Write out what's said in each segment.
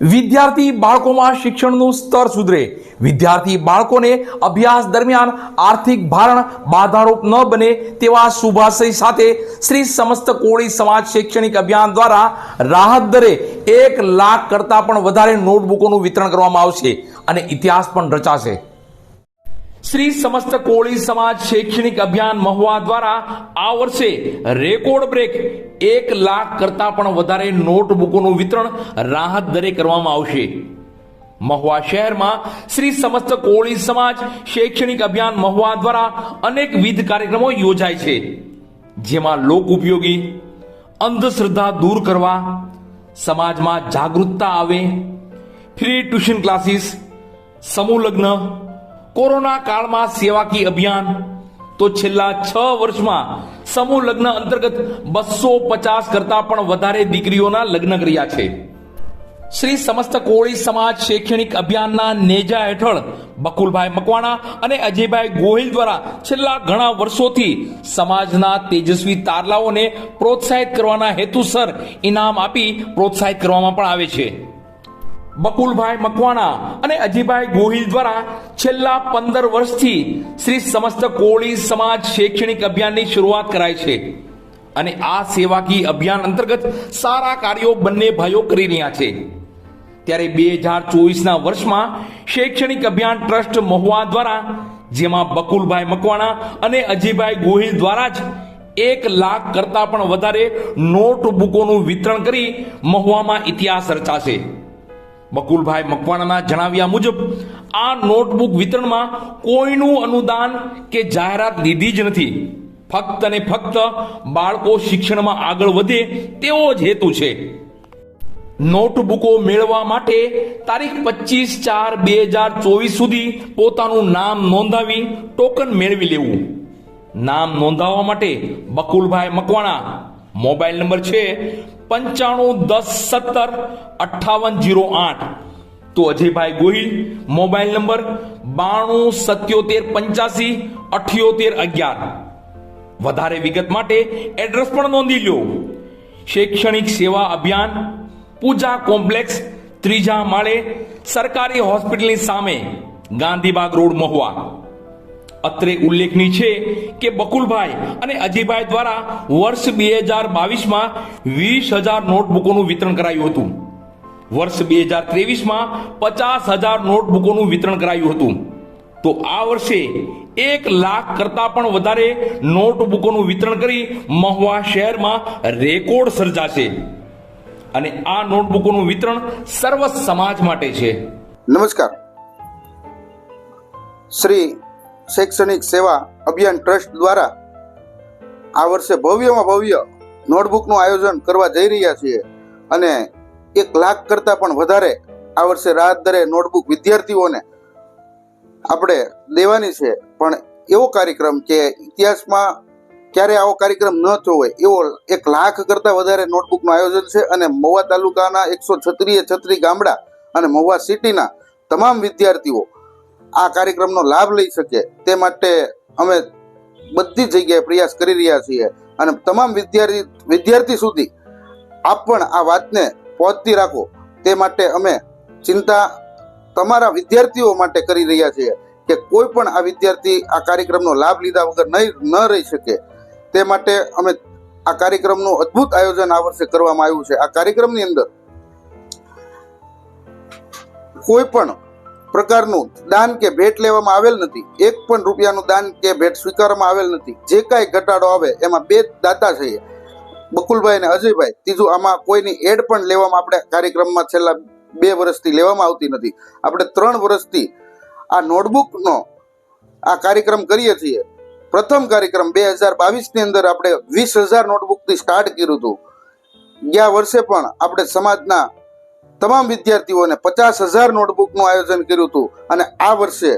વિદ્યાર્થી બાળકોમાં શિક્ષણનું સ્તર સુધરે. વિદ્યાર્થી બાળકોને અભ્યાસ દરમિયાન આર્થિક ભારણ બાધારૂપ ન બને તેવા શુભાશય સાથે શ્રી સમસ્ત કોળી સમાજ શૈક્ષણિક અભિયાન દ્વારા રાહત દરે એક લાખ કરતાં પણ વધારે નોટબુકોનું વિતરણ કરવામાં આવશે અને ઇતિહાસ પણ રચાશે. શ્રી સમસ્ત કોળી સમાજ શૈક્ષણિક અભિયાન મહુવા દ્વારા આ વર્ષે રેકોર્ડ બ્રેક એક લાખ કરતા પણ વધારે નોટબુકોનું વિતરણ રાહત દરે કરવામાં આવશે. મહુવા શહેરમાં શ્રી સમસ્ત કોળી સમાજ શૈક્ષણિક અભિયાન મહુવા દ્વારા અનેકવિધ કાર્યક્રમો યોજાય છે. જેમાં લોક ઉપયોગી, અંધશ્રદ્ધા દૂર કરવા, સમાજમાં જાગૃતતા આવે, ફ્રી ટ્યુશન ક્લાસીસ, સમૂહ લગ્ન કોરોના કાળમાં સેવાકી અભિયાન. તો છેલ્લા છ વર્ષમાં સમૂહ લગ્ન અંતર્ગત બસો પચાસ કરતા પણ વધારે દીકરીઓના લગ્ન કર્યા છે. શ્રી સમસ્ત કોળી સમાજ શૈક્ષણિક અભિયાનના નેજા હેઠળ બકુલભાઈ મકવાણા અને અજયભાઈ ગોહિલ દ્વારા છેલ્લા ઘણા વર્ષોથી સમાજના તેજસ્વી તારલાઓને પ્રોત્સાહિત કરવાના હેતુસર ઇનામ આપી પ્રોત્સાહિત કરવામાં પણ આવે છે. બકુલભાઈ મકવાણા અને અજીભાઈ ગોહિલ દ્વારા છેલ્લા પંદર વર્ષથી શ્રી સમસ્ત કોળી સમાજ શૈક્ષણિક અભિયાનની શરૂઆત કરાઈ છે. અને આ સેવાકી અભિયાન અંતર્ગત સારા કાર્યો બંને ભાઈઓ કરી રહ્યા છે. ત્યારે બે હજાર ચોવીસના વર્ષમાં શૈક્ષણિક અભિયાન ટ્રસ્ટ મહુવા દ્વારા, જેમાં બકુલભાઈ મકવાણા અને અજીભાઈ ગોહિલ દ્વારા જ એક લાખ કરતા પણ વધારે નોટબુકોનું વિતરણ કરી મહુવામાં ઇતિહાસ રચાશે. બકુલભાઈ મકવાણાના જણાવ્યા મુજબ, આ નોટબુક વિતરણમાં કોઈનું અનુદાન કે જાહેરાત લીધી જ નથી. ફક્ત અને ફક્ત બાળકો શિક્ષણમાં આગળ વધે તેવો જ હેતુ છે. નોટબુકો મેળવવા માટે તારીખ પચીસ ચાર બે હજાર ચોવીસ સુધી પોતાનું નામ નોંધાવી ટોકન મેળવી લેવું. નામ નોંધાવવા માટે બકુલભાઈ મકવાણા, મોબાઈલ નંબર છે પંચાણું દસ સત્તર અઠ્ઠાવન જીરો આઠ. તો અજયભાઈ ગોહિલ, મોબાઈલ નંબર બાણું સત્યોતેર પંચ્યાસી અઠ્યોતેર અગિયાર. વધારે વિગત માટે એડ્રેસ પણ નોંધી લો શૈક્ષણિક સેવા અભિયાન, પૂજા કોમ્પ્લેક્સ, ત્રીજા માળે સરકારી હોસ્પિટલની સામે ગાંધીબાગ રોડ મહુવા. અત્રે ઉલ્લેખનીય છે કે બકુલભાઈ અને અજયભાઈ દ્વારા વર્ષ બે હજાર બાવીસમાં વીસ હજાર નોટબુકોનું વિતરણ કરાયું હતું. વર્ષ બે હજાર ત્રેવીસમાં પચાસ હજાર નોટબુકોનું વિતરણ કરાયું હતું. તો આ વર્ષે એક લાખ કરતા પણ વધારે નોટબુકોનું વિતરણ કરી મહુવા શહેરમાં રેકોર્ડ સર્જાશે. અને આ નોટબુકોનું વિતરણ સર્વ સમાજ માટે છે. નમસ્કાર. શ્રી શૈક્ષણિક સેવા અભિયાન ટ્રસ્ટ દ્વારા આ વર્ષે ભવ્યમાં ભવ્ય નોટબુકનું આયોજન કરવા જઈ રહ્યા છીએ અને એક લાખ કરતાં પણ વધારે આ વર્ષે રાહત દરે નોટબુક વિદ્યાર્થીઓને આપણે દેવાની છે. પણ એવો કાર્યક્રમ કે ઇતિહાસમાં ક્યારે આવો કાર્યક્રમ ન થયો હોય, એવો એક લાખ કરતાં વધારે નોટબુકનું આયોજન છે અને મહુવા તાલુકાના એકસો છત્રીએ છત્રી ગામડા અને મહુવા સિટીના તમામ વિદ્યાર્થીઓ આ કાર્યક્રમનો લાભ લઈ શકે તે માટે અમે બધી જગ્યાએ પ્રયાસ કરી રહ્યા છીએ. અને તમામ વિદ્યાર્થી વિદ્યાર્થી સુધી આપ પણ આ વાતને પહોંચતી રાખો. તે માટે અમે ચિંતા તમારા વિદ્યાર્થીઓ માટે કરી રહ્યા છીએ કે કોઈ પણ આ વિદ્યાર્થી આ કાર્યક્રમનો લાભ લીધા વગર નહીં ન રહી શકે. તે માટે અમે આ કાર્યક્રમનું અદ્ભુત આયોજન આ વર્ષે કરવામાં આવ્યું છે. આ કાર્યક્રમની અંદર કોઈ પણ પ્રકારનું દાન કે ભેટ લેવામાં આવેલ નથી. એક પણ રૂપિયાનું દાન કે ભેટ સ્વીકારવામાં આવેલ નથી. જે કાંઈ ઘટાડો આવે, એમાં બે દાતા છે બકુલભાઈ અને અજયભાઈ, ત્રીજું આમાં કોઈની એડ પણ લેવામાં આપણે કાર્યક્રમમાં છેલ્લા બે વર્ષથી લેવામાં આવતી નથી. આપણે ત્રણ વર્ષથી આ નોટબુકનો આ કાર્યક્રમ કરીએ છીએ. પ્રથમ કાર્યક્રમ બે હજાર બાવીસની અંદર આપણે વીસ હજાર નોટબુકથી સ્ટાર્ટ કર્યું હતું. ગયા વર્ષે પણ આપણે સમાજના તમામ વિદ્યાર્થીઓને પચાસ હજાર નોટબુકનું આયોજન કર્યું હતું અને આ વર્ષે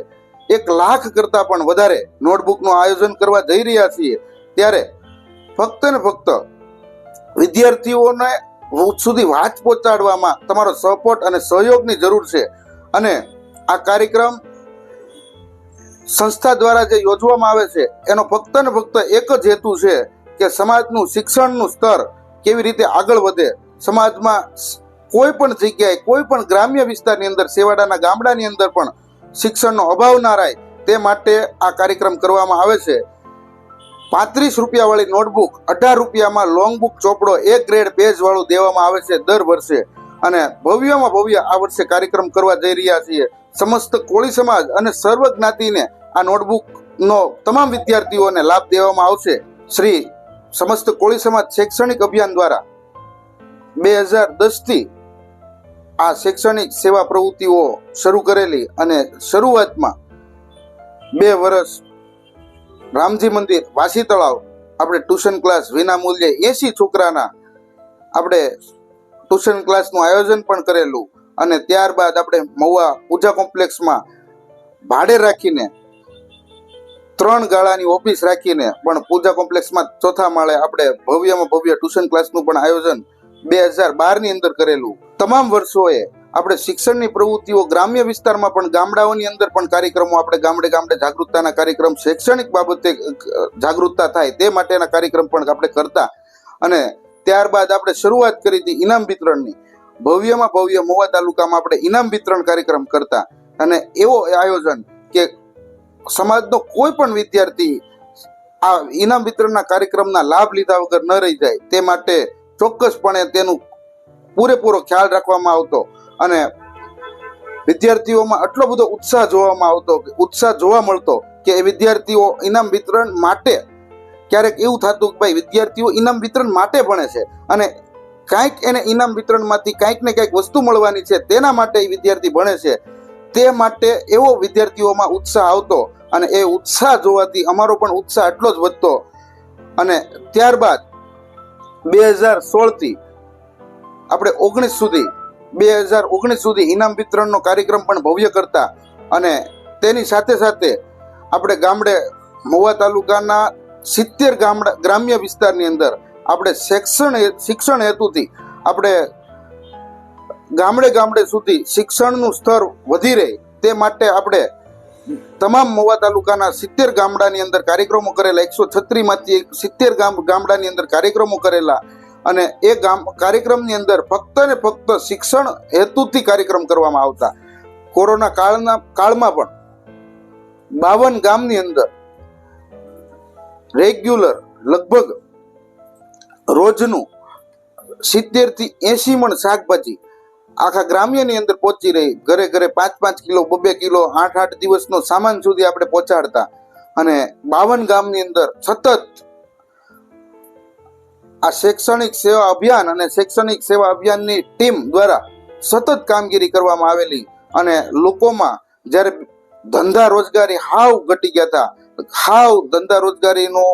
એક લાખ કરતાં પણ વધારે નોટબુકનું આયોજન કરવા જઈ રહ્યા છીએ. ત્યારે ફક્ત ને ફક્ત વિદ્યાર્થીઓને સુધી વાત પહોંચાડવામાં તમારો સપોર્ટ અને સહયોગની જરૂર છે અને આ કાર્યક્રમ સંસ્થા દ્વારા જે યોજવામાં આવે છે, એનો ફક્ત ને ફક્ત એક જ હેતુ છે કે સમાજનું શિક્ષણનું સ્તર કેવી રીતે આગળ વધે, સમાજમાં કોઈ પણ જગ્યાએ, કોઈ પણ ગ્રામ્ય વિસ્તારની અંદર, સેવાડાના ગામડાની અંદર પણ શિક્ષણનો અભાવ ના રહે તે માટે આ કાર્યક્રમ કરવામાં આવે છે. પાંત્રીસ રૂપિયાવાળી નોટબુક, અઢાર રૂપિયામાં લોંગ બુક ચોપડો, એક ગ્રેડ પેજ વાળું દેવામાં આવે છે દર વર્ષે. અને ભવ્યમાં ભવ્ય આ વર્ષે કાર્યક્રમ કરવા જઈ રહ્યા છીએ. સમસ્ત કોળી સમાજ અને સર્વ જ્ઞાતિને આ નોટબુકનો તમામ વિદ્યાર્થીઓને લાભ દેવામાં આવશે. શ્રી સમસ્ત કોળી સમાજ શૈક્ષણિક અભિયાન દ્વારા બે હજાર દસથી આ શૈક્ષણિક સેવા પ્રવૃત્તિઓ શરૂ કરેલી અને શરૂઆતમાં બે વર્ષ રામજી મંદિર, વાસી તળાવ, આપણે ટ્યુશન ક્લાસ વિના મૂલ્યે એસી છોકરાના આપણે ટ્યુશન ક્લાસનું આયોજન પણ કરેલું અને ત્યારબાદ આપણે મહુવા પૂજા કોમ્પ્લેક્સમાં ભાડે રાખીને ત્રણ ગાળાની ઓફિસ રાખીને પણ પૂજા કોમ્પ્લેક્સમાં ચોથા માળે આપણે ભવ્યમાં ભવ્ય ટ્યુશન ક્લાસનું પણ આયોજન બે હજાર બારની અંદર કરેલું. તમામ વર્ષોએ આપણે શિક્ષણની પ્રવૃત્તિઓ ગ્રામ્ય વિસ્તારમાં પણ, ગામડાઓની અંદર પણ કાર્યક્રમો આપણે ગામડે ગામડે જાગૃતતાના કાર્યક્રમ, શૈક્ષણિક બાબતે જાગૃતતા થાય તે માટેના કાર્યક્રમ પણ આપણે કરતા. અને ત્યારબાદ આપણે શરૂઆત કરી હતી ઇનામ વિતરણની. ભવ્યમાં ભવ્ય મોવા તાલુકામાં આપણે ઇનામ વિતરણ કાર્યક્રમ કરતા. અને એવો આયોજન કે સમાજનો કોઈ પણ વિદ્યાર્થી આ ઇનામ વિતરણના કાર્યક્રમના લાભ લીધા વગર ન રહી જાય તે માટે ચોક્કસપણે તેનું પૂરેપૂરો ખ્યાલ રાખવામાં આવતો અને વિદ્યાર્થીઓમાં આટલો બધો ઉત્સાહ જોવામાં આવતો ઉત્સાહ જોવા મળતો કે એ વિદ્યાર્થીઓ ઇનામ વિતરણ માટે ક્યારેક એવું થતું કે ભાઈ વિદ્યાર્થીઓ ઇનામ વિતરણ માટે ભણે છે અને કાંઈક એને ઇનામ વિતરણમાંથી કાંઈક ને કાંઈક વસ્તુ મળવાની છે તેના માટે એ વિદ્યાર્થી ભણે છે. તે માટે એવો વિદ્યાર્થીઓમાં ઉત્સાહ આવતો અને એ ઉત્સાહ જોવાથી અમારો પણ ઉત્સાહ એટલો જ વધતો અને ત્યારબાદ બે હજાર સોળથી આપણે ઓગણીસ સુધી, બે હજાર ઓગણીસ સુધી ઇનામ વિતરણનો કાર્યક્રમ પણ ભવ્ય કરતા અને તેની સાથે સાથે આપણે ગામડે, મહુવા તાલુકાના સિત્તેર ગામડા, ગ્રામ્ય વિસ્તારની અંદર આપણે શિક્ષણ શિક્ષણ હેતુથી આપણે ગામડે ગામડે સુધી શિક્ષણનું સ્તર વધી રહે તે માટે આપણે તમામ મોવા તાલુકાના સિત્તેર ગામડાની અંદર કાર્યક્રમો કરેલા, એકસો છત્રીમાંથી સિત્તેર ગામ ગામડાની અંદર કાર્યક્રમો કરેલા અને એ ગામ કાર્યક્રમની અંદર ફક્ત ને ફક્ત શિક્ષણ હેતુથી કાર્યક્રમ કરવામાં આવતા. કોરોના કાળના કાળમાં પણ બાવન ગામની અંદર રેગ્યુલર લગભગ રોજનું સિત્તેરથી એસી મણ શાકભાજી આખા ગ્રામ્યની અંદર પહોંચી રહી. ઘરે ઘરે પાંચ પાંચ કિલો, બબે કિલો, આઠ આઠ દિવસનો સામાન સુધી આપણે પહોંચાડતા. અને બાવન ગામની અંદર સતત આ શૈક્ષણિક સેવા અભિયાન અને શૈક્ષણિક સેવા અભિયાનની ટીમ દ્વારા સતત કામગીરી કરવામાં આવેલી. અને લોકોમાં જ્યારે ધંધા રોજગારી હાવ ઘટી ગયા હતા, હાવ ધંધા રોજગારીનો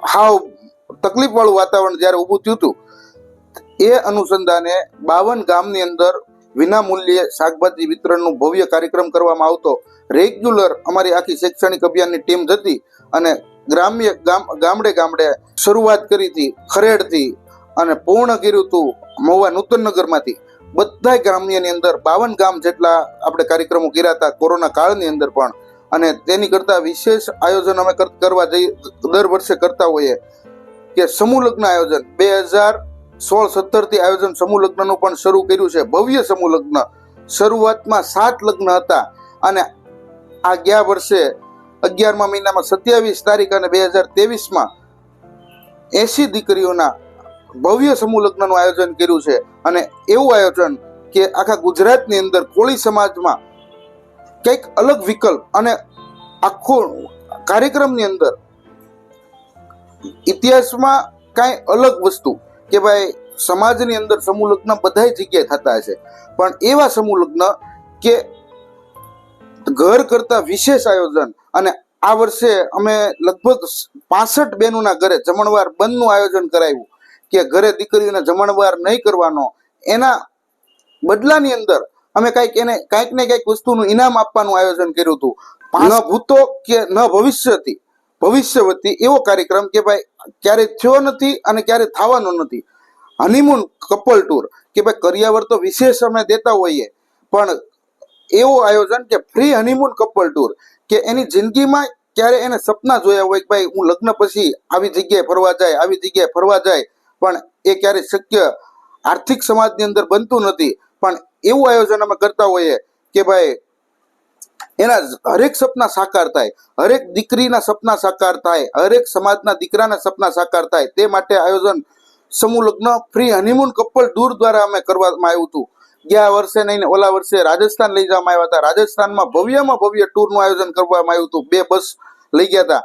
હાવ તકલીફવાળું વાતાવરણ જ્યારે ઊભું થયું હતું એ અનુસંધાને બાવન ગામની અંદર વિના મૂલ્યે શાકભાજી વિતરણનું ભવ્ય કાર્યક્રમ કરવામાં આવતો. રેગ્યુલર અમારી આખી શૈક્ષણિક અભિયાનની ટીમ જતી અને ગ્રામ્ય ગામ, ગામડે ગામડે શરૂઆત કરી હતી ખરેડથી અને પૂર્ણ કર્યું હતું મહુવા નૂતનનગરમાંથી બધા ગ્રામ્યની અંદર બાવન ગામ જેટલા આપણે કાર્યક્રમો કર્યા હતા કોરોના કાળની અંદર પણ. અને તેની કરતાં વિશેષ આયોજન અમે કર- કરવા જઈ, દર વર્ષે કરતા હોઈએ કે સમૂહ લગ્ન આયોજન. બે હજાર સોળ સત્તરથી આયોજન સમૂહ લગ્નનું પણ શરૂ કર્યું છે. ભવ્ય સમૂહ લગ્ન. શરૂઆતમાં સાત લગ્ન હતા અને આ ગયા વર્ષે અગિયારમા મહિનામાં સત્યાવીસ તારીખ અને બે હજાર ત્રેવીસમાં એસી દીકરીઓના ભવ્ય સમૂહ લગ્નનું આયોજન કર્યું છે. અને એવું આયોજન કે આખા ગુજરાતની અંદર કોળી સમાજમાં કંઈક અલગ વિકલ્પ અને આખો કાર્યક્રમની અંદર ઇતિહાસમાં કાંઈ અલગ વસ્તુ કે ભાઈ સમાજની અંદર સમૂહ લગ્ન બધાય જગ્યાએ થતા હશે. પણ એવા સમૂહ લગ્ન કે ઘર કરતા વિશેષ આયોજન અને આ વર્ષે અમે લગભગ પાસઠ બહેનોના ઘરે જમણવાર બંધનું આયોજન કરાવ્યું કે ઘરે દીકરીઓને જમણવાર નહીં કરવાનો. એના બદલાની અંદર અમે કાંઈક એને કાંઈક ને કાંઈક વસ્તુનું ઇનામ આપવાનું આયોજન કર્યું હતું. ન ભૂતો કે ન ભવિષ્યથી ભવિષ્યવતી એવો કાર્યક્રમ કે ભાઈ ક્યારે થયો નથી અને ક્યારે થવાનો નથી. હનીમૂન કપલ ટૂર કે ભાઈ કરિયાવર તો વિશેષ અમે દેતા હોઈએ. પણ એવું આયોજન કે ફ્રી હનીમૂન કપલ ટૂર કે એની જિંદગીમાં ક્યારે એને સપના જોયા હોય કે ભાઈ હું લગ્ન પછી આવી જગ્યાએ ફરવા જાય, આવી જગ્યાએ ફરવા જાય, પણ એ ક્યારે શક્ય આર્થિક સમાજની અંદર બનતું નથી. પણ એવું આયોજન અમે કરતા હોઈએ કે ભાઈ એના હરેક સપના સાકાર થાય, હરેક દીકરીના સપના સાકાર થાય, હરેક સમાજના દીકરાના સપના સાકાર થાય, તે માટે આયોજન સમૂહ લગ્ન ફ્રી હનીમૂન કપલ ટૂર દ્વારા અમે કરવામાં આવ્યું હતું. ગયા વર્ષે નહીં ઓલા વર્ષે રાજસ્થાન લઈ જવામાં આવ્યા હતા. રાજસ્થાનમાં ભવ્યમાં ભવ્ય ટૂરનું આયોજન કરવામાં આવ્યું હતું. બે બસ લઈ ગયા હતા.